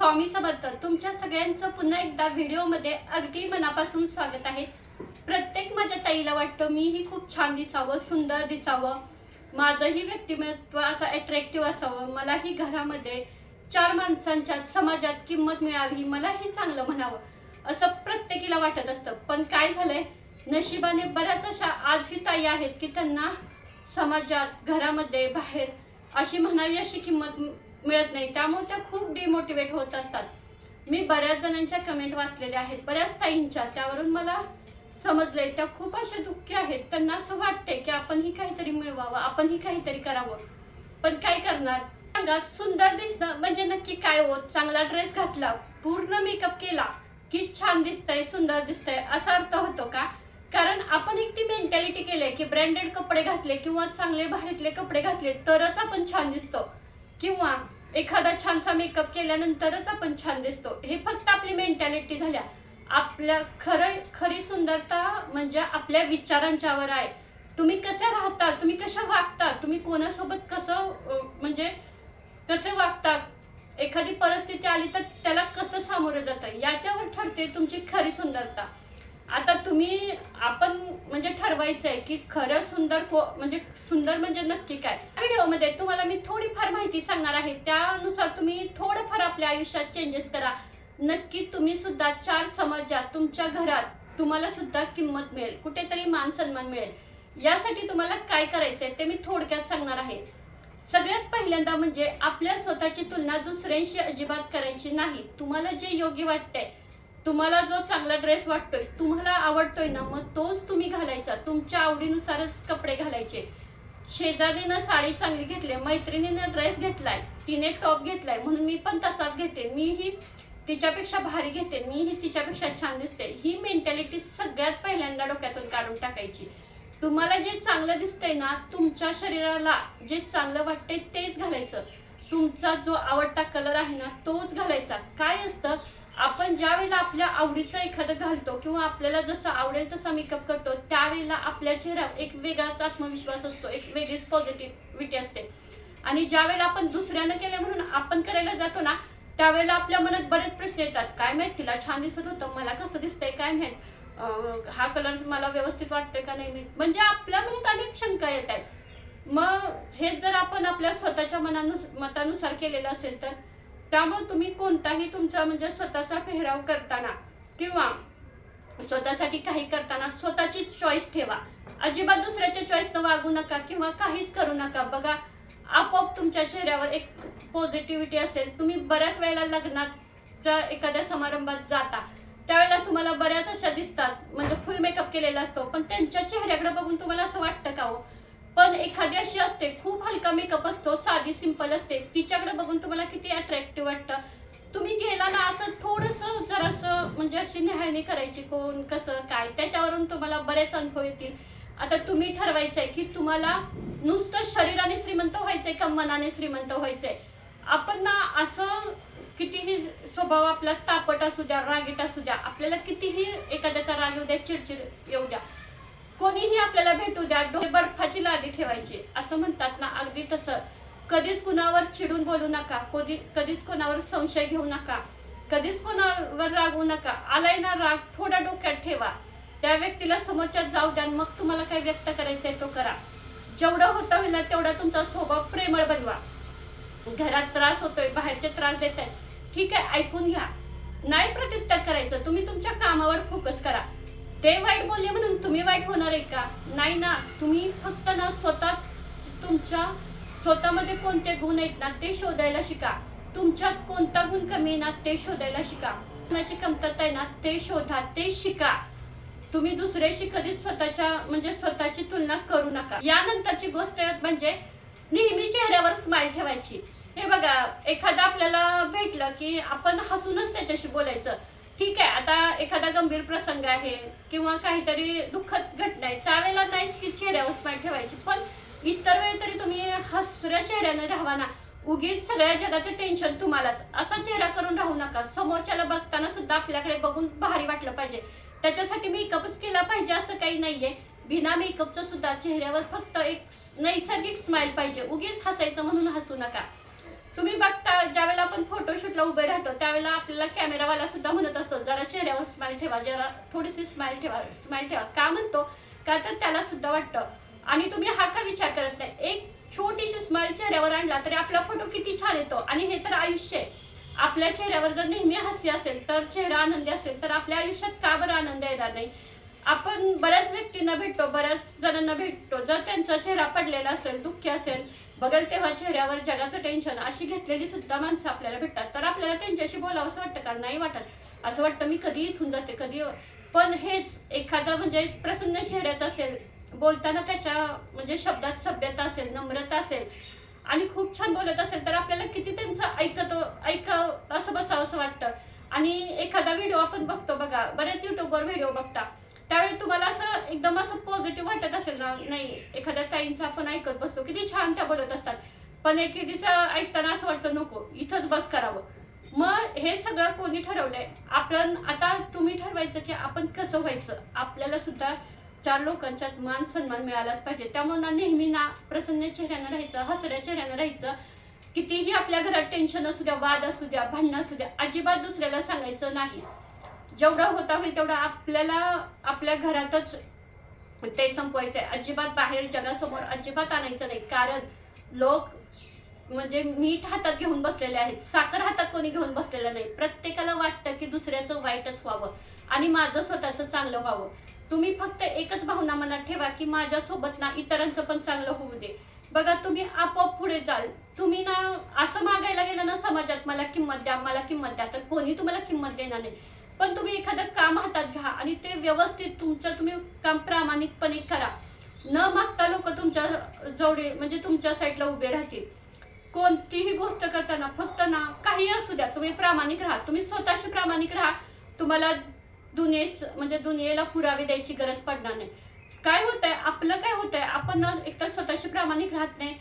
स्वामी समर्थ तुमच्या सगळ्यांचं पुन्हा एकदा व्हिडिओमध्ये अगदी मनापासून स्वागत आहे. प्रत्येक माझ्या ताईला वाटतं मीही खूप छान दिसावं सुंदर दिसावं. माझंही व्यक्तिमत्व असं अट्रॅक्टिव्ह असावं. मलाही घरामध्ये चार माणसांच्या समाजात किंमत मिळावी मलाही चांगलं म्हणावं असं प्रत्येकीला वाटत असतं. पण काय झालंय? नशिबाने बऱ्याच अशा आजही ताई आहेत की त्यांना समाजात घरामध्ये बाहेर अशी म्हणावी अशी किंमत मिळत नाही. त्यामुळे त्या खूप डिमोटिवेट होत असतात. मी बऱ्याच जणांच्या कमेंट वाचलेल्या आहेत. बऱ्याच ताईंच्या. त्यावरून मला समजलंय त्या खूप अशा दुःखी आहेत. त्यांना असं वाटतंय की आपण ही काहीतरी मिळवावं आपणही काहीतरी करावं. पण काय करणार? सांगा सुंदर दिसणं म्हणजे नक्की काय होत चांगला ड्रेस घातला पूर्ण मेकअप केला की छान दिसतंय सुंदर दिसतंय असा अर्थ होतो का? कारण आपण एक ती मेंटॅलिटी केली की ब्रँडेड कपडे घातले किंवा चांगले बाहेरले कपडे घातले तरच आपण छान दिसतो. किंवा एखादा छानसा मेकअप केल्यानंतरच आपण छान दिसतो. हे फक्त आपली मेंटॅलिटी झाल्या. आपल्या खरं खरी सुंदरता म्हणजे आपल्या विचारांच्यावर आहे. तुम्ही कसे राहता तुम्ही कशा वागता तुम्ही कोणासोबत कसं म्हणजे कसे वागता एखादी परिस्थिती आली तर त्याला कसं सामोरं जातं? याच्यावर ठरते तुमची खरी सुंदरता. आता तुम्ही आपण म्हणजे ठरवायचं आहे की खरं सुंदर को म्हणजे सुंदर म्हणजे नक्की काय? व्हिडिओमध्ये तुम्हाला मी थोडीफार माहिती सांगणार आहे. त्यानुसार तुम्ही थोडंफार आपल्या आयुष्यात चेंजेस करा. नक्की तुम्ही सुद्धा चार समाजात तुमच्या घरात तुम्हाला सुद्धा किंमत मिळेल. कुठेतरी मान सन्मान मिळेल. यासाठी तुम्हाला काय करायचंय ते मी थोडक्यात सांगणार आहे. सगळ्यात पहिल्यांदा म्हणजे आपल्या स्वतःची तुलना दुसऱ्यांशी अजिबात करायची नाही. तुम्हाला जे योग्य वाटतंय तुम्हाला जो चांगला ड्रेस वाटतोय तुम्हाला आवडतोय ना मग तोच तुम्ही घालायचा. तुमच्या आवडीनुसारच कपडे घालायचे. शेजारीनं साडी चांगली घेतली मैत्रिणीनं ड्रेस घेतलाय तिने टॉप घेतलाय म्हणून मी पण तसाच घेते. मीही तिच्यापेक्षा भारी घेते मीही तिच्यापेक्षा छान दिसते. ही मेंटॅलिटी सगळ्यात पहिल्यांदा डोक्यातून काढून टाकायची. तुम्हाला जे चांगलं दिसतंय ना तुमच्या शरीराला जे चांगलं वाटतंय तेच घालायचं. तुमचा जो आवडता कलर आहे ना तोच घालायचा. काय असतं? आपण ज्या वेळेला आपल्या आवडीचं एखादं घालतो किंवा आपल्याला जसं आवडेल तसा मेकअप करतो त्यावेळेला आपल्या चेहऱ्यावर एक वेगळाच आत्मविश्वास असतो एक वेगळीच पॉझिटिव्हिटी असते. आणि ज्या वेळेला आपण दुसऱ्यानं केलं म्हणून आपण करायला जातो ना त्यावेळेला आपल्या मनात बरेच प्रश्न येतात. काय माहीत तिला छान दिसत होतं मला कसं दिसतंय काय माहीत? हा कलर मला व्यवस्थित वाटतोय का नाही माहीत. म्हणजे आपल्या मनात अनेक शंका येत आहेत मग हे जर आपण आपल्या स्वतःच्या मनानुस मतानुसार केलेलं असेल तर? त्यामुळे तुम्ही कोणताही तुमचा म्हणजे स्वतःचा पेहराव करताना किंवा स्वतःसाठी काही करताना स्वतःची चॉईस ठेवा. अजिबात दुसऱ्याच्या चॉईसनं वागू नका किंवा काहीच करू नका. बघा आपोआप तुमच्या चेहऱ्यावर एक पॉझिटिव्हिटी असेल. तुम्ही बऱ्याच वेळेला लग्नाच्या एखाद्या समारंभात जाता. त्यावेळेला तुम्हाला बऱ्याच अशा दिसतात. म्हणजे फुल मेकअप केलेला असतो. पण त्यांच्या चेहऱ्याकडे बघून तुम्हाला असं वाटतं का हो? पण एखादी अशी असते खूप हलका मेकअप असतो साधी सिंपल असते. तिच्याकडे बघून तुम्हाला किती अट्रॅक्टिव्ह वाटतं. तुम्ही गेला ना असं थोडंसं जरासं म्हणजे अशी निहाळणी करायची कोण कसं काय त्याच्यावरून तुम्हाला बरेच अनुभव येतील. आता तुम्ही ठरवायचंय की तुम्हाला नुसतं शरीराने श्रीमंत व्हायचंय का मनाने श्रीमंत व्हायचंय? आपण ना असं कितीही स्वभाव आपला तापट असू द्या रागीट असू द्या आपल्याला कितीही एखाद्याचा राग येऊ द्या चिडचिड येऊ द्या कोणीही आपल्याला भेटू द्या डोळे बर्फाची लादी ठेवायची. असं म्हणतात ना अगदी तसं. कधीच कुणावर चिडून बोलू नका कधी कधीच कोणावर संशय घेऊ नका कधीच कोणावर रागवू नका. आलाय ना राग थोडा डोक्यात ठेवा. त्या व्यक्तीला समोरच्यात जाऊ द्या मग तुम्हाला काय व्यक्त करायचंय तो करा. जेवढं होतं होईल ना तेवढा तुमचा स्वभाव प्रेमळ बनवा. घरात त्रास होतोय बाहेरचे त्रास देत आहेत ठीक आहे ऐकून घ्या. नाही प्रत्युत्तर करायचं तुम्ही तुमच्या कामावर फोकस करा. ते वाईट बोलले म्हणून तुम्ही वाईट होणार आहे का? नाही ना तुम्ही फक्त ना स्वतः तुमच्या स्वतःमध्ये कोणते गुण आहेत ना ते शोधायला शिका. तुमच्यात कोणता गुण कमी आहे ना ते शोधायला शिका. कोणाची कमतरता आहे ना ते शोधा ते शिका. तुम्ही दुसऱ्याशी कधीच स्वतःच्या म्हणजे स्वतःची तुलना करू नका. यानंतरची गोष्ट म्हणजे नेहमी चेहऱ्यावर स्माइल ठेवायची. हे बघा एखादा आपल्याला भेटलं की आपण हसूनच त्याच्याशी बोलायचं. ठीक आहे आता एखादा गंभीर प्रसंग आहे किंवा काहीतरी दुःखद घटना आहे त्यावेळेला नाहीच की चेहऱ्यावर स्माइल ठेवायची. पण इतर वेळी तरी तुम्ही हसऱ्या चेहऱ्याने राहावा ना. उगीच सगळ्या जगाचं टेन्शन तुम्हालाच. असा चेहरा करून राहू नका. समोरच्याला बघताना सुद्धा आपल्याकडे बघून भारी वाटलं पाहिजे. त्याच्यासाठी मेकअपच केला पाहिजे असं काही नाहीये. बिना मेकअपचं सुद्धा चेहऱ्यावर फक्त एक नैसर्गिक स्माइल पाहिजे. उगीच हसायचं म्हणून हसू नका. तुम्ही बघता ज्यावेळेला आपण फोटोशूटला उभे राहतो त्यावेळेला आपल्याला कॅमेरावाला सुद्धा म्हणत असतो जरा चेहऱ्यावर स्माईल ठेवा जरा थोडीशी स्माईल ठेवा स्माईल ठेवा. का म्हणतो? का तर त्याला सुद्धा वाटतं. आणि तुम्ही हा का विचार करत नाही? एक छोटीशी स्माईल चेहऱ्यावर आणला तरी आपला फोटो किती छान येतो. आणि हे तर आयुष्य आहे. आपल्या चेहऱ्यावर जर नेहमी हास्य असेल तर चेहरा आनंदी असेल तर आपल्या आयुष्यात का बरं आनंद येणार नाही? आपण बऱ्याच व्यक्तींना भेटतो बऱ्याच जणांना भेटतो. जर त्यांचा चेहरा पडलेला असेल दुःखी असेल बघल तेव्हा चेहऱ्यावर जगाचं टेन्शन अशी घेतलेली सुद्धा माणसं आपल्याला भेटतात. तर आपल्याला त्यांच्याशी बोलावंसं वाटतं का? नाही वाटत. असं वाटतं मी कधी इथून जाते कधी पण हेच एखादा म्हणजे प्रसन्न चेहऱ्याचं असेल बोलताना त्याच्या म्हणजे शब्दात सभ्यता असेल नम्रता असेल आणि खूप छान बोलत असेल तर आपल्याला किती त्यांचं ऐकत ऐकावं असं बसावं असं वाटतं. आणि एखादा व्हिडिओ आपण बघतो बघा. बरेच युट्यूबवर व्हिडिओ बघता. त्यावेळी तुम्हाला असं एकदम असं पॉझिटिव्ह वाटत असेल ना? नाही एखाद्या ताईंचं आपण ऐकत बसतो किती छान त्या बोलत असतात. पण एखादीचं ऐकताना असं वाटतं नको इथंच बस करावं. मग हे सगळं कोणी ठरवलंय? आपण आता तुम्ही ठरवायचं की आपण कसं व्हायचं? आपल्याला सुद्धा चार लोकांच्यात मान सन्मान मिळालाच पाहिजे. त्यामुळे ना नेहमी ना प्रसन्न चेहऱ्यानं राहायचं हसऱ्या चेहऱ्यानं राहायचं. कितीही आपल्या घरात टेन्शन असू द्या वाद असू द्या भांडणं असू द्या अजिबात दुसऱ्याला सांगायचं नाही. जेवढं होता होईल तेवढं आपल्याला आपल्या घरातच ते संपवायचं आहे अजिबात बाहेर जगासमोर अजिबात आणायचं नाही. कारण लोक म्हणजे मीठ हातात घेऊन बसलेले आहेत. साखर हातात कोणी घेऊन बसलेलं नाही. प्रत्येकाला वाटतं की दुसऱ्याचं वाईटच व्हावं आणि माझं स्वतःचं चांगलं व्हावं. तुम्ही फक्त एकच भावना मनात ठेवा की माझ्यासोबत ना इतरांचं पण चांगलं होऊ दे. बघा तुम्ही आपोआप पुढे जाल. तुम्ही ना असं मागायला गेलं ना समाजात मला किंमत द्या मला किंमत द्या तर कोणी तुम्हाला किंमत देणार नाही. पण तुम्ही एखादं काम हातात घ्या आणि ते व्यवस्थित तुमचं तुम्ही काम प्रामाणिकपणे करा. न मागता लोक तुमच्या जोडे म्हणजे तुमच्या साईडला उभे राहतील. कोणतीही गोष्ट करताना फक्त ना काही असू द्या तुम्ही प्रामाणिक राहा. तुम्ही स्वतःशी प्रामाणिक राहा. तुम्हाला दुनियेच म्हणजे दुनियेला पुरावे द्यायची गरज पडणार नाही. काय होतंय? आपलं काय होतंय? आपण एकतर स्वतःशी प्रामाणिक राहत नाही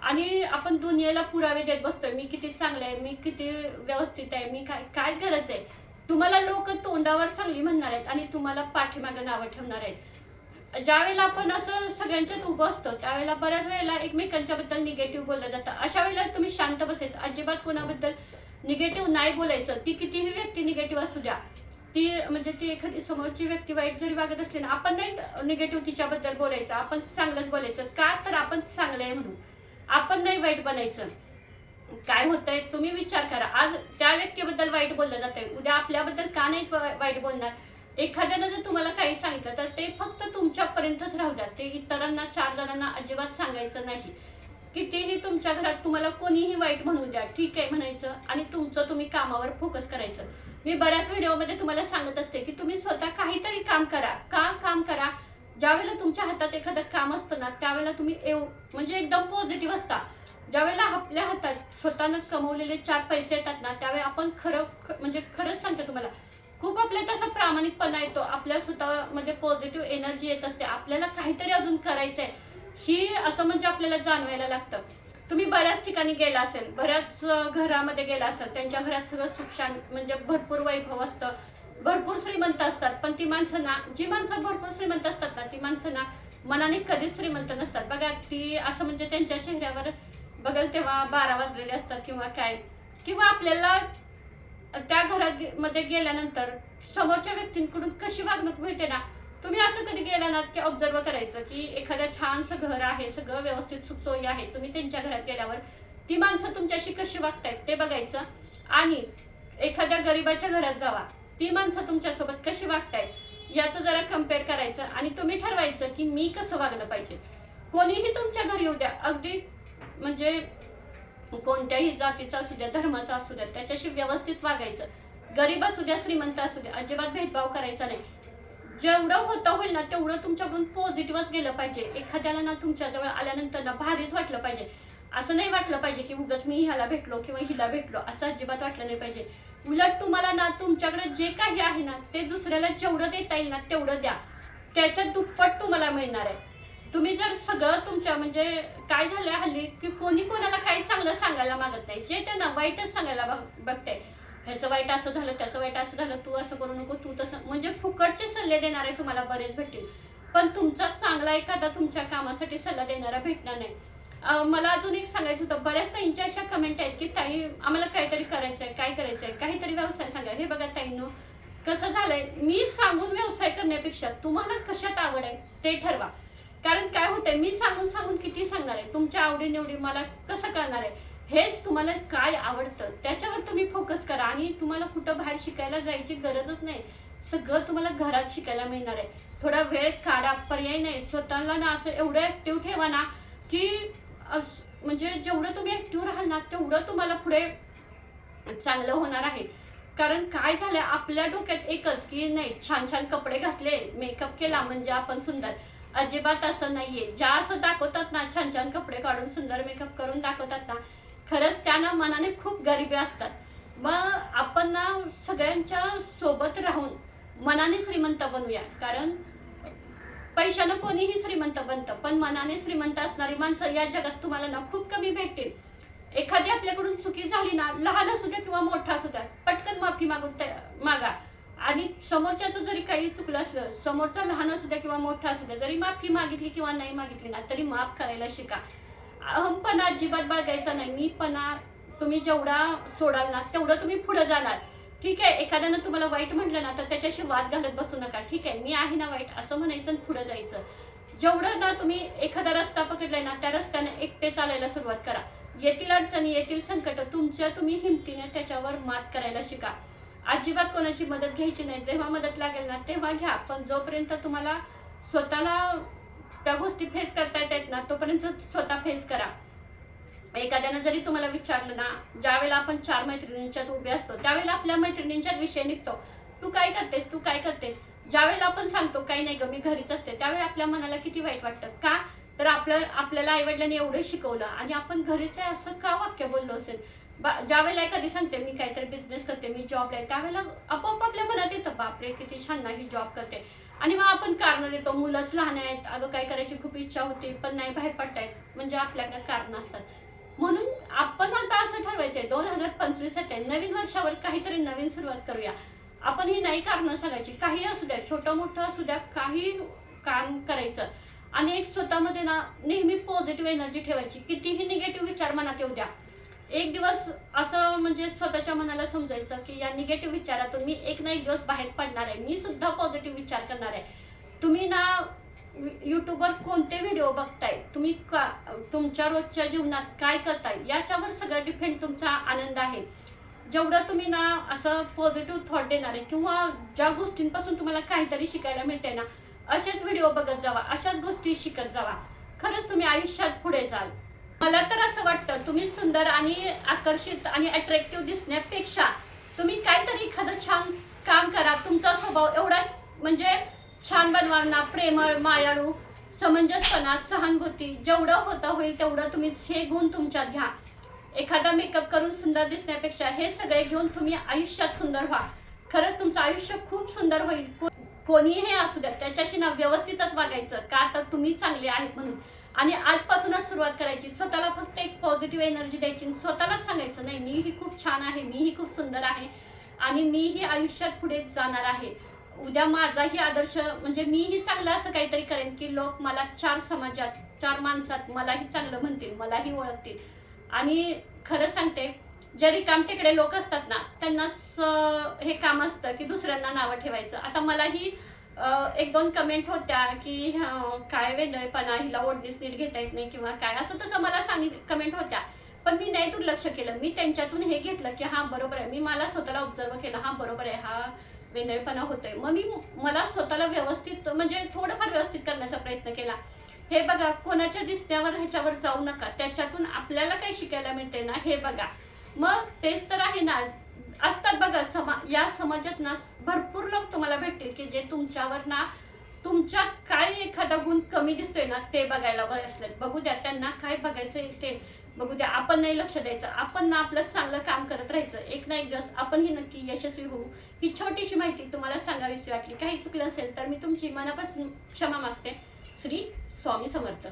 आणि आपण दुनियेला पुरावे देत बसतोय. मी किती चांगलं आहे? मी किती व्यवस्थित आहे? मी काय काय गरज आहे? तुम्हाला लोक तोंडावर चांगली म्हणणार आहेत आणि तुम्हाला पाठीमागे नावं ठेवणार आहेत. ज्यावेळेला आपण असं सगळ्यांच्यात उभं असतो त्यावेळेला बऱ्याच वेळेला एकमेकांच्या बद्दल निगेटिव्ह बोललं जातं. अशा वेळेला तुम्ही शांत बसायचं. अजिबात कोणाबद्दल निगेटिव्ह नाही बोलायचं. ती कितीही व्यक्ती निगेटिव्ह असू द्या. ती म्हणजे ती एखादी समोरची व्यक्ती वाईट जरी वागत असली ना आपण नाही निगेटिव्ह तिच्याबद्दल बोलायचं. आपण चांगलंच बोलायचं. का? तर आपण चांगलं आहे म्हणून. आपण नाही वाईट बनायचं. काय होतंय तुम्ही विचार करा. आज त्या व्यक्तीबद्दल वाईट बोललं जातंय उद्या आपल्याबद्दल का नाही वाईट बोलणार? एखाद्यानं जर तुम्हाला काही सांगितलं तर ते फक्त तुमच्यापर्यंतच राहू द्या. ते इतरांना चार जणांना अजिबात सांगायचं नाही. कितीही तुमच्या घरात तुम्हाला कोणीही वाईट म्हणू द्या ठीक आहे म्हणायचं आणि तुमचं तुम्ही कामावर फोकस करायचं. मी बऱ्याच व्हिडिओमध्ये तुम्हाला सांगत असते की तुम्ही स्वतः काहीतरी काम करा. का काम करा? ज्यावेळेला तुमच्या हातात एखादं काम असतं ना त्यावेळेला तुम्ही एव म्हणजे एकदम पॉझिटिव्ह असता. ज्यावेळेला आपल्या हातात स्वतःनं कमवलेले चार पैसे येतात ना त्यावेळी आपण खरं ख- म्हणजे खरंच सांगते तुम्हाला खूप आपल्या तसा प्रामाणिकपणा येतो. आपल्या स्वतःमध्ये पॉझिटिव्ह एनर्जी येत असते. आपल्याला काहीतरी अजून करायचं आहे ही असं म्हणजे आपल्याला जाणवायला लागतं. तुम्ही बऱ्याच ठिकाणी गेला असेल बऱ्याच घरामध्ये गेला असेल त्यांच्या घरात सगळं सुख शांत म्हणजे भरपूर वैभव असतं. भरपूर श्रीमंत असतात पण ती माणसं ना जी माणसं भरपूर श्रीमंत असतात ना ती माणसं ना मनाने कधीच श्रीमंत नसतात. बघा ती असं म्हणजे त्यांच्या चेहऱ्यावर बघाल तेव्हा बारा वाजलेले असतात किंवा काय. किंवा आपल्याला त्या घरात मध्ये गेल्यानंतर समोरच्या व्यक्तींकडून कशी वागणूक मिळते ना तुम्ही असं कधी गेला ना की ऑब्झर्व करायचं की एखाद्या छानसं घर आहे सगळं व्यवस्थित सुखसोयी आहे तुम्ही त्यांच्या घरात गेल्यावर ती माणसं तुमच्याशी कशी वागतायत ते बघायचं. आणि एखाद्या गरीबाच्या घरात जावा ती माणसं तुमच्यासोबत कशी वागतायत याचं जरा कंपेअर करायचं आणि तुम्ही ठरवायचं की मी कसं वागलं पाहिजे. कोणीही तुमच्या घरी येऊ द्या अगदी म्हणजे कोणत्याही जातीचा असू द्या धर्माचा असू द्या त्याच्याशी व्यवस्थित वागायचं. गरीब असू द्या श्रीमंत असू द्या अजिबात भेदभाव करायचा नाही. जेवढं होतं होईल ना तेवढं तुमच्याकडून पॉझिटिव्हच गेलं पाहिजे. एखाद्याला ना तुमच्याजवळ आल्यानंतर ना भारीच वाटलं पाहिजे. असं नाही वाटलं पाहिजे की उगाच मी ह्याला भेटलो किंवा हिला भेटलो असं अजिबात वाटलं नाही पाहिजे. उलट तुम्हाला ना तुमच्याकडे जे काही आहे ना ते दुसऱ्याला जेवढं देता येईल ना तेवढं द्या. त्याच्यात दुप्पट तुम्हाला मिळणार आहे. तुम्ही जर सगळं तुमच्या म्हणजे काय झालं हल्ली की कोणी कोणाला काही चांगलं सांगायला मागत नाही. जे त्यांना वाईटच सांगायला बघ- बघते ह्याचं वाईट असं झालं त्याचं वाईट असं झालं तू असं करू नको तू तसं. म्हणजे फुकटचे सल्ले देणारे तुम्हाला बरेच भेटतील. पण तुमचा चांगला एखादा तुमच्या कामासाठी सल्ला देणारा भेटणार नाही. मला अजून एक सांगायचं होतं. बऱ्याच ताईंच्या अशा कमेंट आहेत की ताई आम्हाला काहीतरी करायचं आहे काय करायचं आहे काहीतरी व्यवसाय सांगा. हे बघा ताईंनो कसं झालंय? मी सांगून व्यवसाय करण्यापेक्षा तुम्हाला कशात आवड आहे ते ठरवा. कारण काय होतंय मी सांगून सांगून किती सांगणार आहे? तुमच्या आवडीनिवडी मला कसं करणार आहे? हेच तुम्हाला काय आवडतं त्याच्यावर तुम्ही फोकस करा आणि तुम्हाला कुठं बाहेर शिकायला जायची गरजच नाही. सगळं तुम्हाला घरात शिकायला मिळणार आहे. थोडा वेळ काढा पर्याय नाही. स्वतःला ना असं एवढं ॲक्टिव्ह ठेवा ना की म्हणजे जेवढं तुम्ही ॲक्टिव्ह राहाल ना तेवढं तुम्हाला पुढे चांगलं होणार आहे. कारण काय झालं आपल्या डोक्यात एकच की नाही छान छान कपडे घातले मेकअप केला म्हणजे आपण सुंदर. अजिबात असं नाहीये. ज्या असं दाखवतात ना छान छान कपडे काढून सुंदर मेकअप करून दाखवतात ना खरंच त्यांना मनाने खूप गरिबी असतात. मग आपण ना सगळ्यांच्या सोबत राहून मनाने श्रीमंत बनूया. कारण पैशानं कोणीही श्रीमंत बनतं पण मनाने श्रीमंत असणारी माणसं या जगात तुम्हाला ना खूप कमी भेटतील. एखादी आपल्याकडून चुकी झाली ना लहान असू द्या किंवा मोठा असू द्या पटकन माफी मागून त्या- मागा आणि समोरच्याचं जरी काही चुकलं असलं समोरचा लहान असू द्या किंवा मोठा असू द्या जरी माफी मागितली किंवा नाही मागितली ना तरी माफ करायला शिका. अहमपणा अजिबात बाळगायचा नाही. मीपणा तुम्ही जेवढा सोडाल ना तेवढं तुम्ही पुढे जाणार. ठीक आहे एखाद्यानं तुम्हाला वाईट म्हटलं ना तर त्याच्याशी वाद घालत बसू नका. ठीक आहे मी आहे ना वाईट असं म्हणायचं आणि पुढे जायचं. जेवढं ना तुम्ही एखादा रस्ता पकडलाय ना त्या रस्त्याने एकटे चालायला सुरुवात करा. येथील अडचणी येथील संकट तुमच्या तुम्ही हिमतीने त्याच्यावर मात करायला शिका. अजिबात कोणाची मदत घ्यायची नाही. जेव्हा मदत लागेल ना तेव्हा घ्या. पण जोपर्यंत तुम्हाला स्वतःला त्या गोष्टी फेस करता येत ना तोपर्यंत स्वतः फेस करा. एखाद्यानं जरी तुम्हाला विचारलं ना ज्यावेळेला आपण चार मैत्रिणींच्यात उभे असतो त्यावेळेला आपल्या मैत्रिणींच्यात विषय निघतो. तू काय करतेस? तू काय करतेस? ज्यावेळेला आपण सांगतो काही नाही ग मी घरीच असते. त्यावेळी आपल्या मनाला किती वाईट वाटतं? का? तर आपलं आपल्याला आईवडिलांनी एवढं शिकवलं आणि आपण घरीच आहे असं का वाक्य बोललो असेल? ज्यावेळेला एखादी सांगते मी काहीतरी बिझनेस करते मी जॉबला आहे त्यावेळेला आपोआप आपल्या मनात येतं बापरे किती छान नाही जॉब करते. आणि मग आपण कारण देतो मुलंच लहान आहेत अगं काय करायची खूप इच्छा होती पण नाही बाहेर पडतायत म्हणजे आपल्याकडे कारण असतात. म्हणून आपण आता असं ठरवायचं आहे दोन हजार पंचवीस नवीन वर्षावर काहीतरी नवीन सुरुवात करूया. आपण ही नाही कारण सांगायची काही असू द्या छोटं मोठं असू द्या काही काम करायचं. आणि एक स्वतःमध्ये ना नेहमी पॉझिटिव्ह एनर्जी ठेवायची कितीही निगेटिव्ह विचार मनात येऊ द्या. एक दिवस असं म्हणजे स्वतःच्या मनाला समजायचं की या निगेटिव्ह विचारातून मी एक ना एक दिवस बाहेर पडणार आहे. मी सुद्धा पॉझिटिव्ह विचार करणार आहे. तुम्ही ना युट्यूबवर कोणते व्हिडिओ बघताय? तुम्ही का तुमच्या रोजच्या जीवनात काय करताय? याच्यावर सगळं डिपेंड तुमचा आनंद आहे. जेवढं तुम्ही ना असं पॉझिटिव्ह थॉट देणार आहे किंवा ज्या गोष्टींपासून तुम्हाला काहीतरी शिकायला मिळते ना असेच व्हिडिओ बघत जावा. अशाच गोष्टी शिकत जावा. खरंच तुम्ही आयुष्यात पुढे जाल. मला तर असं वाटतं तुम्ही सुंदर आणि आकर्षित आणि अट्रॅक्टिव्ह दिसण्यापेक्षा तुम्ही काहीतरी एखादं छान काम करा. तुमचा स्वभाव एवढा म्हणजे छान बनवाना प्रेमळ मायाळू समंजसपणा सहानुभूती जेवढं होता होईल तेवढं तुम्ही हे गुण तुमच्यात घ्या. एखादा मेकअप करून सुंदर दिसण्यापेक्षा हे सगळे घेऊन तुम्ही आयुष्यात सुंदर व्हा. खरंच तुमचं आयुष्य खूप सुंदर होईल. कोणीही असू द्या त्याच्याशी ना व्यवस्थितच वागायचं. का तर तुम्ही चांगले आहेत म्हणून. आणि आजपासूनच सुरुवात करायची. स्वतःला फक्त एक पॉझिटिव्ह एनर्जी द्यायची आणि स्वतःलाच सांगायचं नाही मी ही खूप छान आहे मीही खूप सुंदर आहे आणि मीही आयुष्यात पुढे जाणार आहे. उद्या माझाही आदर्श म्हणजे मीही चांगलं असं काहीतरी करेन की लोक मला चार समाजात चार माणसात मलाही चांगलं म्हणतील मलाही ओळखतील. आणि खरं सांगते जे रिकामटेकडे लोक असतात ना त्यांनाच हे काम असतं की दुसऱ्यांना नावं ठेवायचं. आता मलाही एक दोन कमेंट होत्या की काय वेगळेपणा हिला ओढणीस नीट घेता येत नाही किंवा काय? असं तसं मला सांगित कमेंट होत्या. पण मी नाही दुर्लक्ष केलं. मी त्यांच्यातून हे घेतलं की हा बरोबर आहे. मी मला स्वतःला ऑब्झर्व केलं. हा बरोबर आहे. हा वेंदळपणा होतोय. मग मी मला स्वतःला व्यवस्थित म्हणजे थोडंफार व्यवस्थित करण्याचा प्रयत्न केला. हे बघा कोणाच्या दिसण्यावर ह्याच्यावर जाऊ नका. त्याच्यातून आपल्याला काय शिकायला मिळते ना हे बघा. मग तेच तर आहे ना असतात बघा समा या समाजात ना भरपूर लोक तुम्हाला भेटतील की जे तुमच्यावर ना तुमच्यात काय एखादा गुण कमी दिसतोय ना ते बघायला असले बघू द्या त्यांना काय बघायचंय ते बघू द्या. आपण नाही लक्ष द्यायचं. आपण ना आपलं चांगलं काम करत राहायचं. एक ना एक दिवस आपण ही नक्की यशस्वी होऊ. ही छोटीशी माहिती तुम्हाला सांगावीशी वाटली. काही चुकलं असेल तर मी तुमची मनापासून क्षमा मागते. श्री स्वामी समर्थ.